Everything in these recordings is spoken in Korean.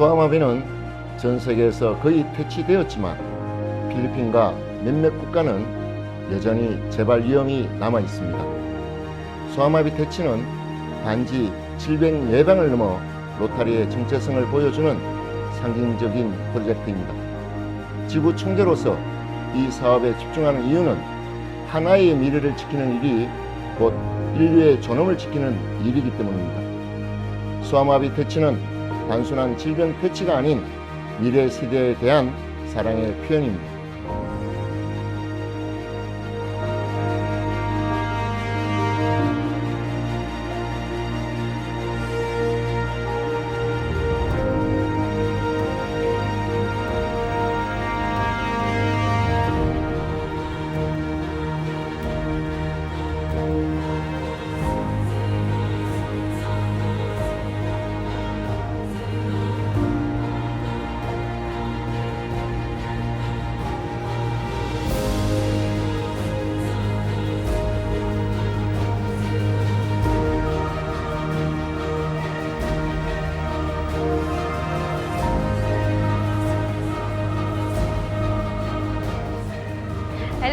소아마비는 전 세계에서 거의 퇴치되었지만 필리핀과 몇몇 국가는 여전히 재발 위험이 남아 있습니다. 소아마비 퇴치는 단지 질병 예방을 넘어 로타리의 정체성을 보여주는 상징적인 프로젝트입니다. 지구 총재로서 이 사업에 집중하는 이유는 하나의 미래를 지키는 일이 곧 인류의 존엄을 지키는 일이기 때문입니다. 소아마비 퇴치는 단순한 질병 퇴치가 아닌 미래 세대에 대한 사랑의 표현입니다.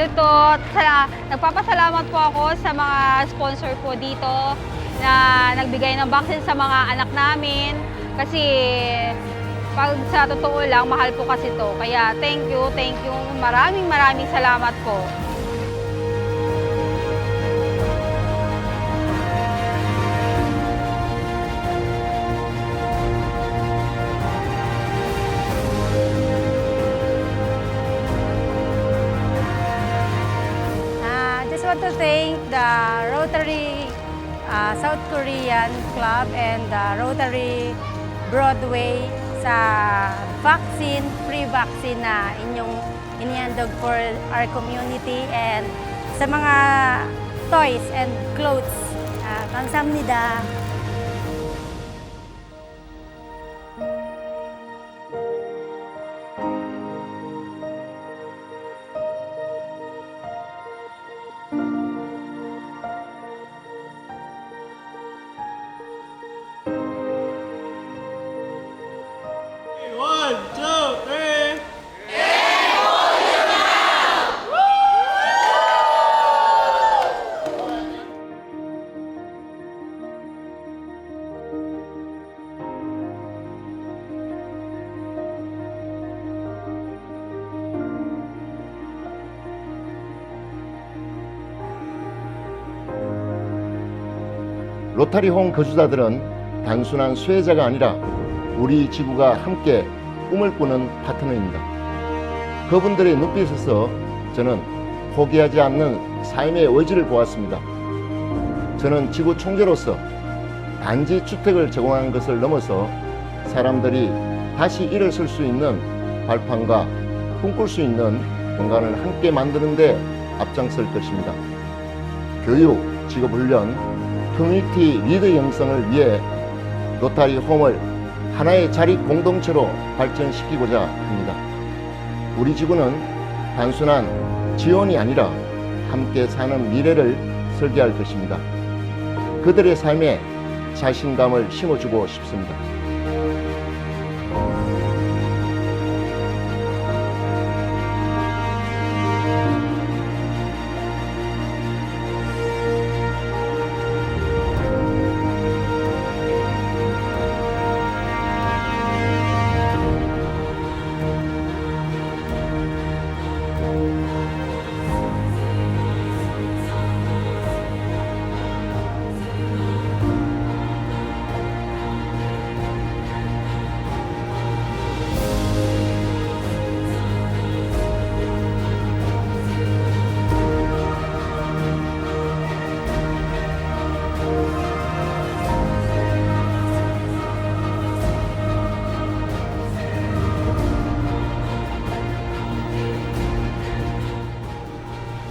Hello to, sala, nagpapasalamat po ako sa mga sponsor po dito na nagbigay ng vaccine sa mga anak namin kasi pag sa totoo lang, mahal po kasi to. Kaya thank you, thank you. Maraming maraming salamat po. want to thank the Rotary uh, South Korean Club and the Rotary Broadway sa vaccine, free vaccine na inyong inihandog for our community and sa mga toys and clothes. Uh, 감사합니다. Three. 로타리 홈 거주자들은 단순한 수혜자가 아니라 우리 지구가 함께 꿈을 꾸는 파트너입니다. 그분들의 눈빛에서 저는 포기하지 않는 삶의 의지를 보았습니다. 저는 지구 총재로서 단지 주택을 제공하는 것을 넘어서 사람들이 다시 일어설 수 있는 발판과 꿈꿀 수 있는 공간을 함께 만드는데 앞장설 것입니다. 교육, 직업훈련, 커뮤니티 리더 형성을 위해 로타리 홈을 하나의 자립 공동체로 발전시키고자 합니다. 우리 지구는 단순한 지원이 아니라 함께 사는 미래를 설계할 것입니다. 그들의 삶에 자신감을 심어주고 싶습니다.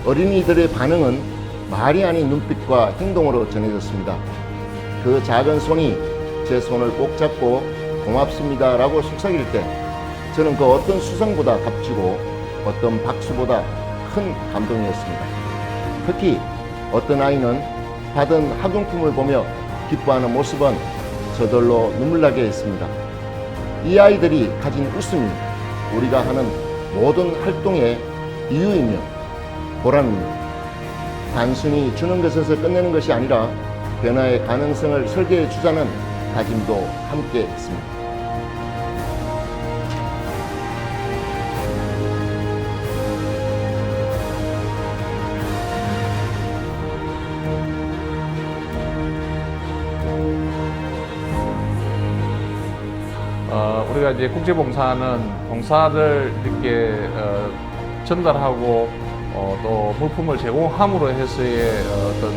어린이들의 반응은 말이 아닌 눈빛과 행동으로 전해졌습니다. 그 작은 손이 제 손을 꼭 잡고 고맙습니다 라고 속삭일 때 저는 그 어떤 수상보다 값지고 어떤 박수보다 큰 감동이었습니다. 특히 어떤 아이는 받은 학용품을 보며 기뻐하는 모습은 저절로 눈물 나게 했습니다. 이 아이들이 가진 웃음이 우리가 하는 모든 활동의 이유이며 보람입니다. 단순히 주는 것에서 끝내는 것이 아니라 변화의 가능성을 설계해 주자는 다짐도 함께 있습니다. 어, 우리가 이제 국제봉사는 봉사를 이렇게 어, 전달하고 어, 또 물품을 제공함으로 해서의 어떤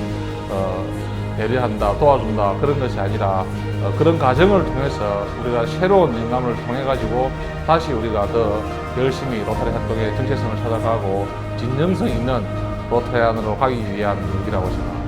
어, 배려한다, 도와준다 그런 것이 아니라 어, 그런 과정을 통해서 우리가 새로운 영감을 통해 가지고 다시 우리가 더 열심히 로타리 활동의 정체성을 찾아가고 진정성 있는 로타리안으로 가기 위한 일이라고 생각합니다.